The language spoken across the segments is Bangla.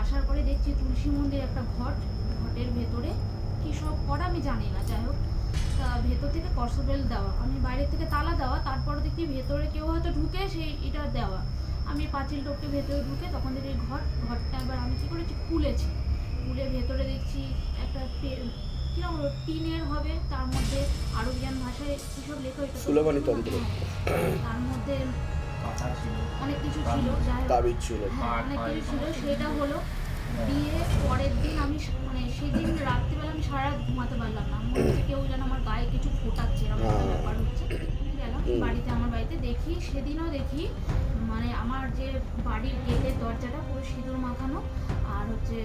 আসার পরে দেখছি তুলসী মন্দির একটা ঘট ঘটের ভেতরে। কি সব করা আমি জানি না যাই হোক। তা ভেতর থেকে কসবেল দেওয়া। আমি বাইরে থেকে তালা দেওয়া তারপরে দেখি ভেতরে কেউ হয়তো ঢুকে সেই এটা দেওয়া। আমি পাঁচিল টপকে ভেতরে ঢুকে তখন দেখি ঘট ঘরটা এবার আমি কি করেছি খুলেছি। খুলে ভেতরে দেখছি একটা কীরকম টিনের হবে তার মধ্যে আরবিয়ান ভাষায় কিসব লেখা। হ্যাঁ, তার মধ্যে কিছু ছিল। অনেক সেটা হলো। দিয়ে পরের দিন আমি মানে সেদিন রাত্রিবেলা আমি সারা ঘুমাতে পারলাম না। মনে হচ্ছে কেউ যেন আমার গায়ে কিছু ফোটাচ্ছে এরকম একটা হ্যাঁ। ব্যাপার হচ্ছে। গেলাম বাড়িতে আমার বাড়িতে দেখি সেদিনও দেখি মানে আমার যে বাড়ির গেটের দরজাটা পুরো সিঁদুর মাখানো আর হচ্ছে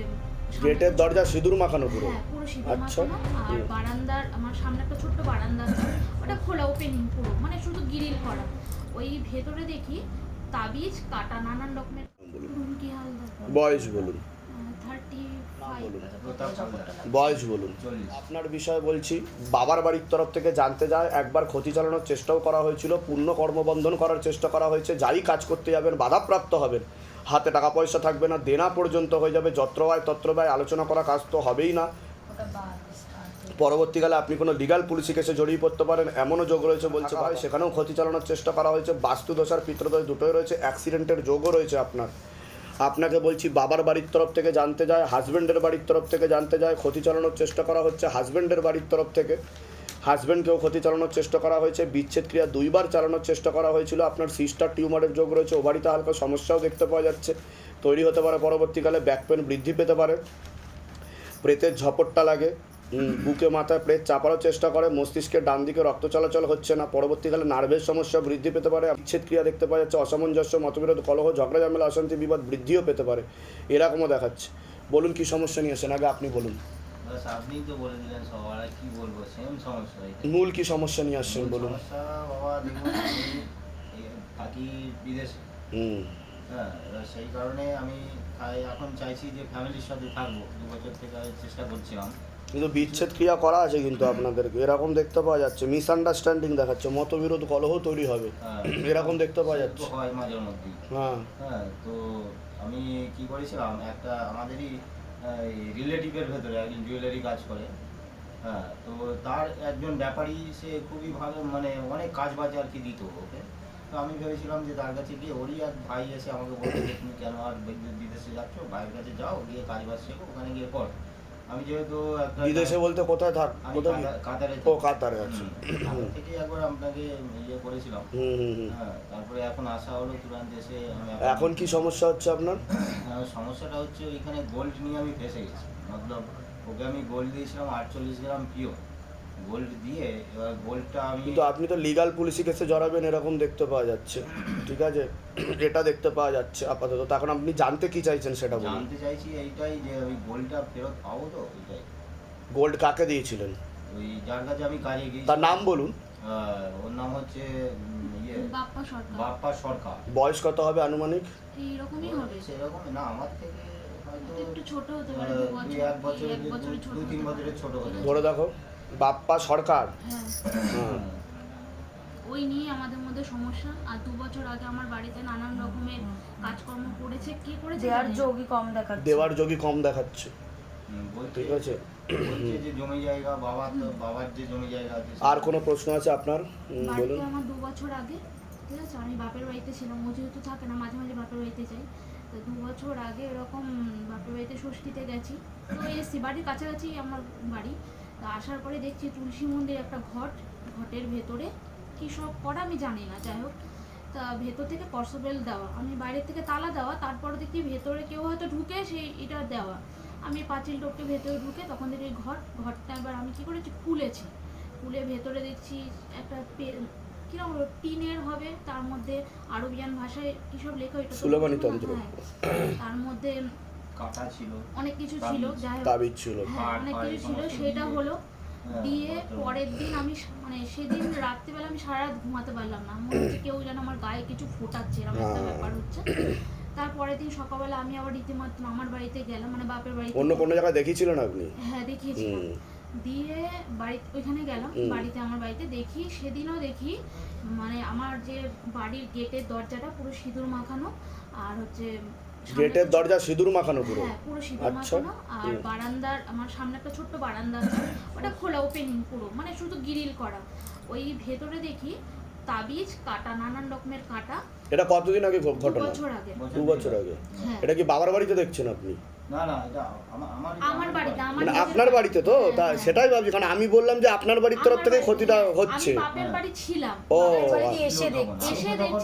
গেটের দরজা সিঁদুর মাখানো পুরো? হ্যাঁ পুরো সিঁদুর আচ্ছা। মাখানো আর বারান্দার আমার সামনে একটা ছোট্ট বারান্দা আছে ওটা খোলা ওপেনিং পুরো মানে শুধু গ্রিল করা। ওই ভেতরে দেখি তাবিজ কাটা নানান রকমের বলুন। রুমকি হালদার। বয়স বলুন। বয়স বলুন। আপনার বিষয়ে বলছি বাবার বাড়ির তরফ থেকে জানতে যায় একবার ক্ষতি চালানোর চেষ্টাও করা হয়েছিল পূর্ণ কর্মবন্ধন করার চেষ্টা করা হয়েছে যাই কাজ করতে যাবেন বাধাপ্রাপ্ত হবেন। হাতে টাকা পয়সা থাকবে না দেনা পর্যন্ত হয়ে যাবে যত্র ব্যয় তত্র ব্যয় আলোচনা করা কাজ তো হবেই না। পরবর্তীকালে আপনি কোনো লিগাল পুলিশি কেসে জড়িয়ে পড়তে পারেন এমনও যোগ রয়েছে বলছে ভাই সেখানেও ক্ষতি চালানোর চেষ্টা করা হয়েছে। বাস্তুদোষ আর পিতৃদোষ দুটোই রয়েছে অ্যাক্সিডেন্টের যোগও রয়েছে আপনার। আপনাকে বলছি বাবার বাড়ির তরফ থেকে জানতে যায় হাজব্যান্ডের বাড়ির তরফ থেকে জানতে যায় ক্ষতি চালানোর চেষ্টা করা হচ্ছে হাজব্যান্ডের বাড়ির তরফ থেকে। হাজব্যান্ডকেও ক্ষতি চালানোর চেষ্টা করা হয়েছে বিচ্ছেদ ক্রিয়া দুইবার চালানোর চেষ্টা করা হয়েছিল আপনার সিস্টার টিউমারের যোগ রয়েছে ও ওভারিতে হালকা সমস্যাও দেখতে পাওয়া যাচ্ছে। তৈরি হতে পারে পরবর্তীকালে ব্যাক পেন বৃদ্ধি পেতে পারে। প্রেতের ঝপটটা লাগে। বুকে মাথায় প্রেত চাপারও চেষ্টা করে মস্তিষ্কের ডান দিকে রক্ত চলাচল হচ্ছে না। পরবর্তীকালে নার্ভের সমস্যা বৃদ্ধি পেতে পারে বিচ্ছেদ ক্রিয়া দেখতে পাওয়া যাচ্ছে অসামঞ্জস্য মতবিরোধ কলহ ঝগড়া ঝামেলা অশান্তি বিবাদ বৃদ্ধিও পেতে পারে। এরকমও দেখাচ্ছে। বলুন কি সমস্যা নিয়ে আসেন? আগে আপনি বলুন। বাস তো বলে দিলেন সবার কি বলব? সেম সমস্যা মূল কি সমস্যা নিয়ে আসছেন বলুন। থাকি বিদেশে। হুম। হ্যাঁ সেই কারণে আমি এখন চাইছি যে ফ্যামিলির সাথে থাকব। দু বছর থেকে চেষ্টা করছিলাম। কিন্তু বিচ্ছেদ ক্রিয়া করা আছে কিন্তু আপনাদেরকে। এরকম দেখতে পাওয়া যাচ্ছে। মিসআন্ডারস্ট্যান্ডিং দেখাচ্ছে। মতবিরোধ কলহ তৈরি হবে। হ্যাঁ, এরকম দেখতে পাওয়া যাচ্ছে। হয় মাঝে মধ্যেই। হ্যাঁ। হ্যাঁ তো আমি কি করেছিলাম? একটা আমাদেরই রিলেটিভের ভেতরে একজন জুয়েলারি কাজ করে। হ্যাঁ তো তার একজন ব্যাপারী সে খুবই ভালো মানে অনেক কাজ বাজ আর কি দিত ওকে। তো আমি ভেবেছিলাম যে তার কাছে গিয়ে ওরই এক ভাই এসে আমাকে বলছে যে তুমি কেন আর বিদ- বিদেশে যাচ্ছ? ভাইয়ের কাছে যাও গিয়ে কাজ বাজ শেখো ওখানে গিয়ে কর আমি যেহেতু বিদেশে বলতে কোথায় থাক কোথায় কাতার- ও কাতারে আছে হুম, থেকে একবার আপনাকে ইয়ে করেছিলাম। হুম হুম হুম। হ্যাঁ তারপরে এখন আসা হলো তুরান দেশে এখন কি সমস্যা হচ্ছে আপনার? হ্যাঁ, সমস্যাটা হচ্ছে ওইখানে গোল্ড নিয়ে আমি ফেসে গেছি। মতলব ওকে আমি গোল্ড দিয়েছিলাম আটচল্লিশ গ্রাম পিও গোল্ড দিয়ে এবার গোল্ডটা আমি কিন্তু আপনি তো লিগাল পুলিশি কেসে জড়াবেন এরকম দেখতে পাওয়া যাচ্ছে। ঠিক আছে? এটা দেখতে পাওয়া যাচ্ছে আপাতত। তখন আপনি জানতে কি চাইছেন সেটা বলুন। জানতে চাইছি এইটাই যে ওই গোল্ডটা ফেরত পাবো তো ওইটাই। গোল্ড কাকে দিয়েছিলেন? ওই যার কাছে আমি কাজে গিয়েছি তার নাম বলুন। ওর নাম হচ্ছে ইয়ে বাপ্পা সরকার। বাপ্পা সরকার। বয়স কত হবে আনুমানিক? এইরকমই হবে। সেরকম না আমার থেকে একটু ছোট হতে পারে দু দুই এক বছর এক বছরের ছোট দু হতে তিন পারে। বছরের ছোট হতে ধরে দেখো। বাপ্পা সরকার? হ্যাঁ। ওই নিয়ে আমাদের মধ্যে সমস্যা। আর দু বছর আগে আমার বাড়িতে নানান রকমের কাজকর্ম করেছে। কি করেছে জানি না। যোগই কম দেখাচ্ছে। দেওয়ার যোগী কম দেখাচ্ছে। ঠিক আছে? যে জমি জায়গা বাবা তো বাবার যে জমি জায়গা আছে আর কোনো প্রশ্ন আছে আপনার? বলুন। আমার দু বছর আগে ঠিক আছে? আমি বাপের বাড়িতে ছিলাম। ও যেহেতু থাকে না মাঝে মাঝে বাপের বাড়িতে যাই। তো দু বছর আগে এরকম বাপের বাড়িতে ষষ্ঠীতে গেছি। তো এসছি। বাড়ির কাছাকাছি আমার বাড়ি। তো আসার পরে দেখছি তুলসী মন্দির একটা ঘট ঘটের ভেতরে কী সব করা আমি জানি না যাই হোক তা ভেতর থেকে কসবেল দেওয়া আমি বাইরে থেকে তালা দেওয়া তারপরে দেখি ভেতরে কেউ হয়তো ঢুকে সেই এটা দেওয়া আমি পাঁচিল টপকে ভেতরে ঢুকে তখন দেখি ঘট ঘরটা এবার আমি কি করেছি খুলেছি খুলে ভেতরে দেখছি একটা কীরকম টিনের হবে তার মধ্যে আরবিয়ান ভাষায় কী সব লেখা এটা। হ্যাঁ। তার মধ্যে কাটা ছিল অনেক কিছু ছিল যাই তাবিজ ছিল। হ্যাঁ অনেক কিছু ছিল সেটা হলো হ্যাঁ, দিয়ে পরের দিন আমি মানে সেদিন রাত্রিবেলা আমি সারা রাত ঘুমাতে পারলাম না। মনে হচ্ছে কেউ যেন আমার গায়ে কিছু ফোটাচ্ছে এরকম একটা হ্যাঁ। ব্যাপার হচ্ছে। তারপরের দিন সকালবেলা আমি আবার রীতিমতো মামার বাড়িতে গেলাম মানে বাপের বাড়িতে। অন্য কোনো জায়গায় দেখিয়েছিলেন আপনি? হ্যাঁ দেখিয়েছিলাম। দিয়ে বাড়ি ওইখানে গেলাম বাড়িতে আমার বাড়িতে। দেখি সেদিনও দেখি মানে আমার যে বাড়ির গেটের দরজাটা পুরো সিঁদুর মাখানো আর হচ্ছে গেটের দরজা সিঁদুর মাখানো পুরো। হ্যাঁ পুরো সিঁদুর আচ্ছা। মাখানো আর বারান্দার আমার সামনে একটা ছোট্ট বারান্দা আছে ওটা খোলা ওপেনিং পুরো মানে শুধু গ্রিল করা। ওই ভেতরে দেখি তাবিজ কাটা নানান রকমের কাটা। এটা কতদিন আগে ঘটনা দু ঘটনা? বছর আগে। দু বছর আগে। হ্যাঁ। এটা কি বাবার বাড়িতে দেখছেন আপনি? মানে আপনার বাড়িতে তো হ্যাঁ, তা হ্যাঁ। সেটাই ভাবছি কারণ আমি বললাম যে আপনার বাড়ির তরফ থেকে ক্ষতিটা হচ্ছে আমি বাপের বাড়ি ছিলাম ও। এসে দেখছি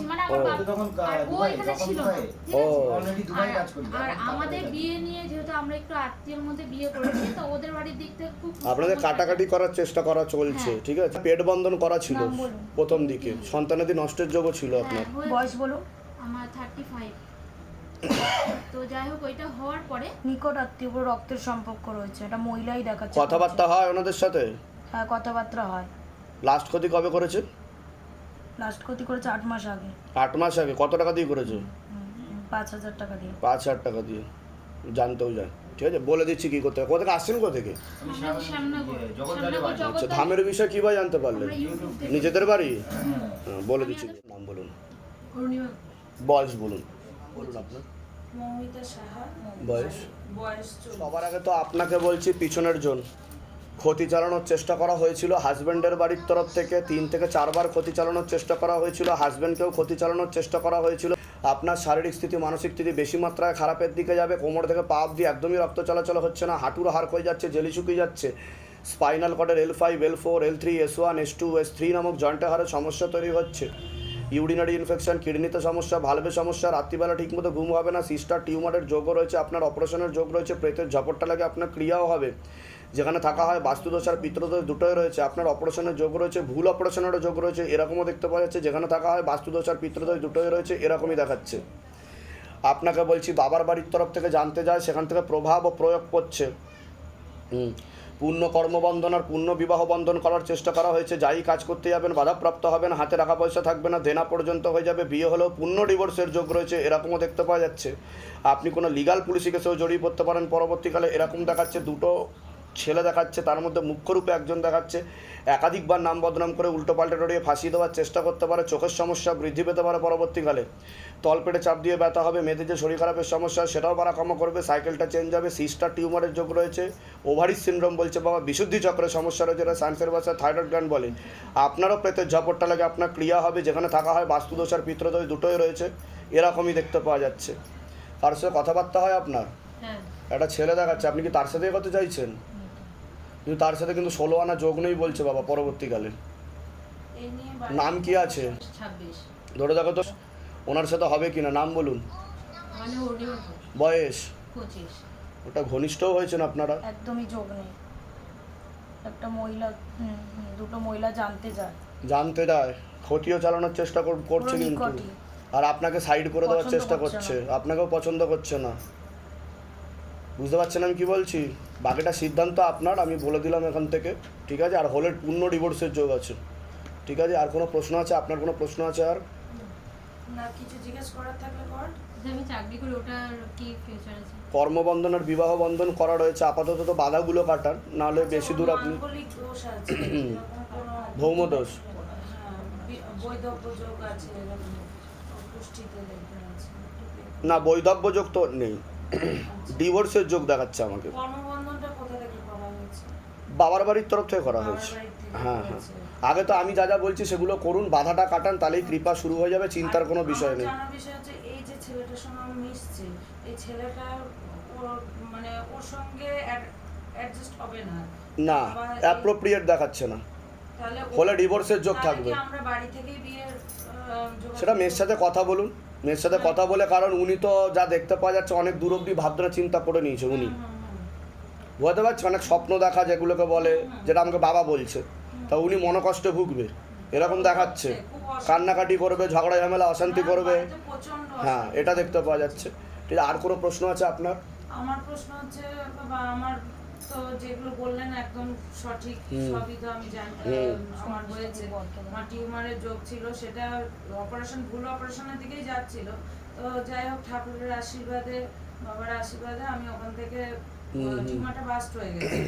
মানে ও। বাপ তখন আর ও দুবাই এখানে তখন ছিল না দুবাই ঠিক ও। আছে? অলরেডি দুবাই আর- কাজ করি আর আমাদের বিয়ে নিয়ে যেহেতু আমরা একটু আত্মীয়ের মধ্যে বিয়ে করেছি তো ওদের বাড়ির দিক থেকে খুব আপনাদের কাটাকাটি করার চেষ্টা করা চলছে হ্যাঁ। ঠিক আছে পেট বন্ধন করা ছিল প্রথম দিকে সন্তানাদি নষ্টের যোগও ছিল আপনার বয়স বলুন আমার থার্টি ফাইভ তো যাই হোক ওইটা হওয়ার পরে নিকট আত্মীয় রক্তের সম্পর্ক রয়েছে। এটা মহিলাই দেখাচ্ছে। কথাবার্তা হয় ওনাদের সাথে? হ্যাঁ কথাবার্তা হয়। লাস্ট ক্ষতি কবে করেছে? লাস্ট ক্ষতি করেছে আট মাস আগে। আট মাস আগে? কত টাকা দিয়ে করেছে? পাঁচ হাজার টাকা দিয়ে। পাঁচ হাজার টাকা দিয়ে। জানতেও যায়। ঠিক আছে বলে দিচ্ছি কি করতে হবে। কোথা থেকে আসছেন কোথা থেকে? আচ্ছা ধামের বিষয়ে কীভাবে জানতে পারলেন? থেকে নিজেদের বাড়ি? হ্যাঁ। হ্যাঁ, বলে দিচ্ছি নাম বলুন। অরুণিমা বয়স বলুন। বলুন আপনার। মৌমিতা সাহা বয়স? বয়স সবার আগে তো আপনাকে বলছি পিছনের জন। ক্ষতি চালানোর চেষ্টা করা হয়েছিল হাজব্যান্ডের বাড়ির তরফ থেকে। তিন থেকে চারবার ক্ষতি চালানোর চেষ্টা করা হয়েছিল। হাজব্যান্ডকেও ক্ষতি চালানোর চেষ্টা করা হয়েছিল। আপনার শারীরিক স্থিতি মানসিক স্থিতি বেশি মাত্রায় খারাপের দিকে যাবে। কোমর থেকে পা অব্দি একদমই রক্ত চলাচল হচ্ছে না। হাঁটুর হাড় হয়ে যাচ্ছে জেলি শুকিয়ে যাচ্ছে। Spinal কর্ডের L five L four L three S one S two S three নামক জয়েন্টের হারে সমস্যা তৈরি হচ্ছে। ইউরিনারি ইনফেকশন, কিডনিতে সমস্যা, ভালভে সমস্যা, রাত্রিবেলা ঠিকমতো ঘুম হবে না, সিস্টার টিউমারের যোগও রয়েছে, আপনার অপারেশনের যোগ রয়েছে, প্রেতের ঝপটটা লাগে, আপনার ক্রিয়াও হবে। যেখানে থাকা হয় বাস্তুদোষ আর পিত্রদোষ দুটোই রয়েছে, আপনার অপারেশনের যোগ রয়েছে, ভুল অপারেশনেরও যোগ রয়েছে, এরকমও দেখতে পাওয়া যাচ্ছে, যেখানে থাকা হয় বাস্তুদোষ আর পিত্রদোষ দুটোই রয়েছে, এরকমই দেখাচ্ছে। আপনাকে বলছি, বাবার বাড়ির তরফ থেকে জানতে যায়, সেখান থেকে প্রভাব ও প্রয়োগ করছে। হুম। পূর্ণ কর্মবন্ধন আর পূর্ণ বিবাহ বন্ধন করার চেষ্টা করা হয়েছে। যাই কাজ করতে যাবেন, বাধাপ্রাপ্ত হবেন, হাতে টাকা পয়সা থাকবে না, দেনা পর্যন্ত হয়ে যাবে, বিয়ে হলেও পূর্ণ ডিভোর্সের যোগ রয়েছে, এরকমও দেখতে পাওয়া যাচ্ছে। আপনি কোনো লিগাল পুলিশি কেসেও জড়িয়ে পড়তে পারেন, পরবর্তীকালে এরকম দেখাচ্ছে, দুটো ছেলে দেখাচ্ছে তার মধ্যে মুখ্যরূপে একজন দেখাচ্ছে। একাধিকবার নাম বদনাম করে উল্টো পাল্টে ডরিয়ে ফাঁসিয়ে দেওয়ার চেষ্টা করতে পারে চোখের সমস্যা বৃদ্ধি পেতে পারে পরবর্তীকালে। তলপেটে চাপ দিয়ে ব্যথা হবে মেয়েদের যে শরীর খারাপের সমস্যা সেটাও বাড়াকামা করবে সাইকেলটা চেঞ্জ হবে সিস্টার টিউমারের যোগ রয়েছে ওভারিস সিনড্রোম বলছে বাবা বিশুদ্ধি চক্রের সমস্যা রয়েছে এটা সায়েন্সের ভাষায় থাইরয়েড গ্ল্যান্ড বলে। আপনারও প্রেতের ঝাপটটা লাগে আপনার ক্রিয়া হবে যেখানে থাকা হয় বাস্তুদোষ আর পিত্রদোষ দুটোই রয়েছে এরকমই দেখতে পাওয়া যাচ্ছে। তার সাথে কথাবার্তা হয় আপনার? হ্যাঁ। একটা ছেলে দেখাচ্ছে আপনি কি তার সাথে কথা চাইছেন? কিন্তু তার সাথে কিন্তু ষোলো আনা যোগ নেই বলছে বাবা পরবর্তীকালে। নাম কি আছে? ধরে দেখো তো ওনার সাথে হবে কি না নাম বলুন। মানে বয়স? ওটা ঘনিষ্ঠও হয়েছেন আপনারা? একদমই যোগ নেই। একটা মহিলা দুটো মহিলা জানতে যায়। জানতে যায়। ক্ষতিও চালানোর চেষ্টা কর- করছে কিন্তু। আর আপনাকে সাইড করে দেওয়ার চেষ্টা করছে আপনাকেও পছন্দ করছে না। বুঝতে পারছেন আমি কি বলছি? বাকিটা সিদ্ধান্ত আপনার আমি বলে দিলাম এখান থেকে ঠিক আছে? আর হলের পূর্ণ ডিভোর্সের যোগ আছে ঠিক আছে? আর কোনো প্রশ্ন আছে? আপনার কোনো প্রশ্ন আছে আর? না কিছু জিজ্ঞেস করার থাকলে কর। আমি চাকরি করি ওটার কি ফিউচার আছে? কর্মবন্ধন আর বিবাহ বন্ধন করা রয়েছে আপাতত তো বাধাগুলো কাটান নাহলে বেশি দূর আপনি মাঙ্গলিক দোষ আছে এরকম কোনো ভৌম দোষ। হ্যাঁ, না বৈধব্য যোগ তো নেই। ডিভোর্সের যোগ দেখাচ্ছে আমাকে। বাবার বাড়ির তরফ থেকে করা হয়েছে। হ্যাঁ হ্যাঁ। আগে তো আমি যা যা বলছি সেগুলো করুন বাধাটা কাটান তাহলেই কৃপা শুরু হয়ে যাবে চিন্তার কোনো বিষয় নেই। জানার বিষয় হচ্ছে এই যে ছেলেটার সঙ্গে আমি মিশছি এই ছেলেটা মানে ওর সঙ্গে অ্যাডজাস্ট হবে না। না অ্যাপ্রোপ্রিয়েট দেখাচ্ছে না। হলে ডিভোর্সের যোগ থাকবে। আমরা বাড়ি থেকেই বিয়ের সেটা মেয়ের সাথে কথা বলুন। মেয়ের সাথে কথা বলে কারণ উনি তো যা দেখতে পাওয়া যাচ্ছে অনেক দূর অব্দি ভাবনা চিন্তা করে নিয়েছে উনি। বুঝতে পারছি? অনেক স্বপ্ন দেখা যেগুলোকে বলে যেটা আমাকে বাবা বলছে। তা উনি মনোকষ্টে ভুগবে। এরকম দেখাচ্ছে। কান্নাকাটি করবে ঝগড়া ঝামেলা অশান্তি করবে। হ্যাঁ এটা দেখতে পাওয়া যাচ্ছে। ঠিক আর কোনো প্রশ্ন আছে আপনার? আমার প্রশ্ন হচ্ছে বাবা আমার তো যেগুলো বললেন একদম সঠিক সবই তো আমি জানি আমার হয়েছে। আমার টিউমারের যোগ ছিল সেটা অপারেশন ভুল অপারেশনের দিকেই যাচ্ছিল। তো যাই হোক ঠাকুরের আশীর্বাদে বাবার আশীর্বাদে আমি ওখান থেকে। টিউমারটা বাস্ট হয়ে গেছে।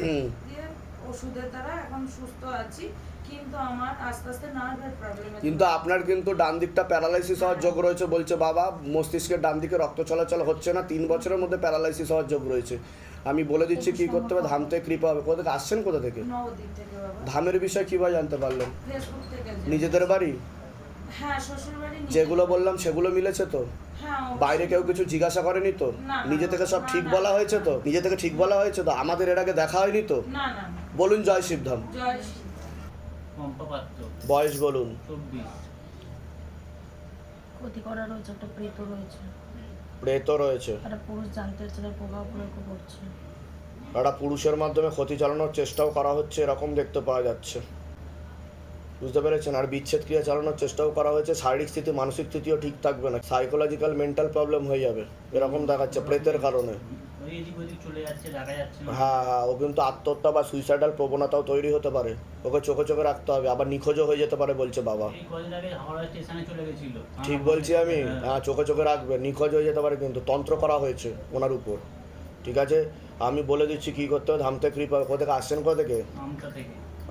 দিয়ে ওষুধের দ্বারা এখন সুস্থ আছি। কিন্তু আমার আস্তে আস্তে নার্ভের প্রবলেম কিন্তু আপনার কিন্তু ডান দিকটা প্যারালাইসিস হওয়ার যোগ রয়েছে বলছে বাবা মস্তিষ্কের ডান দিকে রক্ত চলাচল হচ্ছে না তিন বছরের মধ্যে প্যারালাইসিস হওয়ার যোগ রয়েছে। আমি বলে দিচ্ছি কি করতে হবে ধাম থেকে কৃপা হবে। কোথা থেকে আসছেন কোথা থেকে? ধামের বিষয়ে কীভাবে জানতে পারলেন? নিজেদের বাড়ি? হ্যাঁ যেগুলো বললাম সেগুলো মিলেছে তো? হ্যাঁ বাইরে কেউ কিছু জিজ্ঞাসা করেনি তো? নিজে থেকে সব ঠিক বলা হয়েছে তো? নিজে থেকে ঠিক বলা হয়েছে তো? আমাদের এর আগে দেখা হয়নি তো। বলুন জয় শিবধাম। জয় বয়স বলুন। ক্ষতি করা রয়েছে একটা প্রেত রয়েছে। প্রেত রয়েছে। একটা পুরুষ জানতে হচ্ছে তার প্রভাব প্রয়োগ করছে। একটা পুরুষের মাধ্যমে ক্ষতি চালানোর চেষ্টাও করা হচ্ছে এরকম দেখতে পাওয়া যাচ্ছে। বুঝতে পেরেছেন? আর বিচ্ছেদ ক্রিয়া চালানোর চেষ্টাও করা হয়েছে শারীরিক স্থিতি মানসিক স্থিতিও ঠিক থাকবে না। সাইকোলজিক্যাল মেন্টাল প্রবলেম হয়ে যাবে এরকম দেখাচ্ছে প্রেতের কারণে। হ্যাঁ হ্যাঁ ও কিন্তু আত্মহত্যা বা সুইসাইডাল প্রবণতাও তৈরি হতে পারে। ওকে চোখে চোখে রাখতে হবে আবার নিখোঁজও হয়ে যেতে পারে বলছে বাবা। ঠিক বলছি আমি। হ্যাঁ। হ্যাঁ চোখে চোখে রাখবে নিখোঁজ হয়ে যেতে পারে কিন্তু তন্ত্র করা হয়েছে ওনার উপর। ঠিক আছে? আমি বলে দিচ্ছি কী করতে হবে ধামতে কৃপা কোথা থেকে আসছেন কোথা থেকে?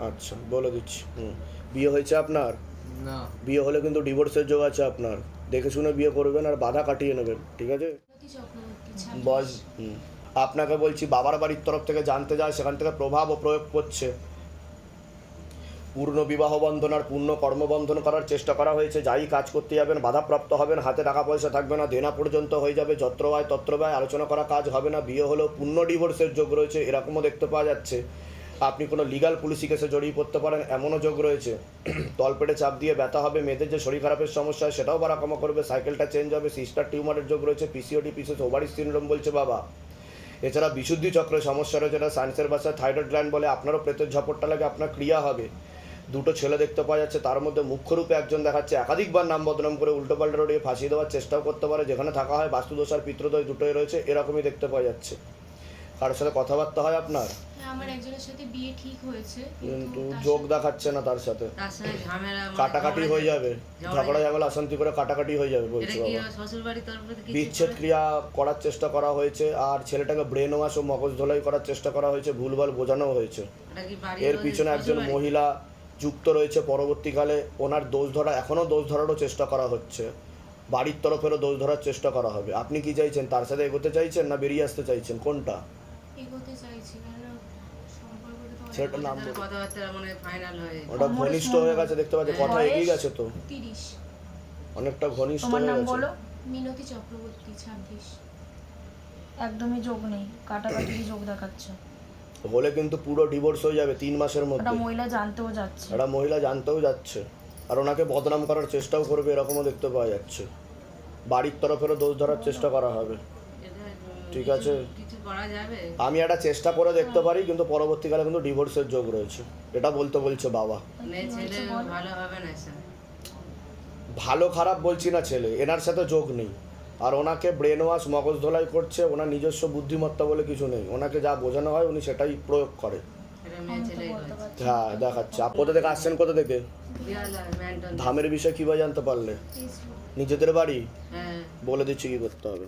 আচ্ছা বলে দিচ্ছি হুম। বিয়ে হয়েছে আপনার? না। বিয়ে হলে কিন্তু ডিভোর্সের যোগ আছে আপনার। দেখে শুনে বিয়ে করবেন আর বাধা কাটিয়ে নেবেন ঠিক আছে। বয়স আপনাকে বলছি, বাবার বাড়ির তরফ থেকে জানতে যায়, সেখান থেকে প্রভাব ও প্রয়োগ করছে। পূর্ণ বিবাহ বন্ধন আর পূর্ণ কর্মবন্ধন করার চেষ্টা করা হয়েছে। যাই কাজ করতে যাবেন, বাধাপ্রাপ্ত হবেন, হাতে টাকা পয়সা থাকবে না, দেনা পর্যন্ত হয়ে যাবে, যত্র ব্যয়, তত্র আলোচনা করা কাজ হবে না, বিয়ে হলেও পূর্ণ ডিভোর্সের যোগ রয়েছে, এরকমও দেখতে পাওয়া যাচ্ছে। আপনি কোনো লিগাল পুলিশি কেসে জড়িয়ে পড়তে পারেন, এমনও যোগ রয়েছে। তলপেটে চাপ দিয়ে ব্যথা হবে, মেয়েদের যে শরীর খারাপের সমস্যা হয় সেটাও বাড়াকমা করবে, সাইকেলটা চেঞ্জ হবে সিস্টার টিউমারের যোগ রয়েছে পিসিওডি পিসিএস ওভারি সিনড্রোম বলছে বাবা। এছাড়া বিশুদ্ধি চক্রের সমস্যা রয়েছে যেটা সায়েন্সের ভাষায় থাইরয়েড গ্ল্যান্ড বলে, আপনারও প্রেতের ঝপটটা লাগে, আপনার ক্রিয়া হবে। দুটো ছেলে দেখতে পাওয়া যাচ্ছে, তার মধ্যে মুখ্যরূপে একজন দেখাচ্ছে, একাধিকবার নাম বদনাম করে উল্টো উল্টোপাল্টা রোডে ফাঁসিয়ে দেওয়ার চেষ্টাও করতে পারে, যেখানে থাকা হয় বাস্তুদোষ আর পিত্রদোষ দুটোই রয়েছে, এরকমই দেখতে পাওয়া যাচ্ছে। কারোর সাথে কথাবার্তা হয় আপনার? হ্যাঁ, আমার একজনের সাথে বিয়ে ঠিক হয়েছে কিন্তু তার যোগ দেখাচ্ছে না তার সাথে। তার সাথে ঝামেলা মানে কাটাকাটি ঝগড়া- হয়ে যাবে। ঝগড়া ঝামেলা অশান্তি করে কাটাকাটি হয়ে যাবে এটা বলছি কি বাবা। শ্বশুর বাড়ির তরফ থেকে কিছু বিচ্ছেদ ক্রিয়া করার চেষ্টা করা হয়েছে আর ছেলেটাকে ব্রেন ওয়াশ ও মগজ ধোলাই করার চেষ্টা করা হয়েছে ভুলভাল বোঝানো হয়েছে। এটা কি বাড়ির এর পিছনে একজন? মহিলা যুক্ত রয়েছে পরবর্তীকালে ওনার দোষ ধরা এখনও দোষ ধরারও চেষ্টা করা হচ্ছে। বাড়ির তরফেরও দোষ ধরার চেষ্টা করা হবে। আপনি কি চাইছেন তার সাথে এগোতে চাইছেন না বেরিয়ে আসতে চাইছেন? কোনটা? এগোতে চাইছি কারণ সম্পর্কটা নাম কথাবার্তা মানে ফাইনাল হয়ে ওটা ঘনিষ্ঠ হয়ে গেছে দেখতে পাচ্ছি কথা? এগিয়ে গেছে তো। অনেকটা ঘনিষ্ঠ হয়ে গেছে। বলো? মিনতি চক্রবর্তী ছাব্বিশ। একদমই যোগ নেই কাটাকাটি যোগ দেখাচ্ছে। হলে কিন্তু পুরো ডিভোর্স হয়ে যাবে তিন মাসের একটা মধ্যে মহিলা জানতেও যাচ্ছে। একটা মহিলা জানতেও যাচ্ছে। আর ওনাকে বদনাম করার চেষ্টাও করবে এরকমও দেখতে পাওয়া যাচ্ছে। বাড়ির তরফেরও দোষ ধরার চেষ্টা করা হবে। ঠিক আছে। কিছু করা যাবে? আমি একটা চেষ্টা করে দেখতে পারি কিন্তু পরবর্তীকালে কিন্তু ডিভোর্সের যোগ রয়েছে। এটা বলতে বলছে বাবা। ভালো হবে না স্যার ভালো খারাপ বলছি না ছেলে এনার সাথে যোগ নেই। আর ওনাকে ব্রেন ওয়াশ মগজ ধোলাই করছে ওনার নিজস্ব বুদ্ধিমত্তা বলে কিছু নেই। ওনাকে যা বোঝানো হয় উনি সেটাই প্রয়োগ করে। হ্যাঁ দেখাচ্ছে। আপ কোথা থেকে আসছেন কোথা থেকে? ধামের বিষয়ে কীভাবে জানতে পারলে? নিজেদের বাড়ি? হ্যাঁ। বলে দিচ্ছি কী করতে হবে।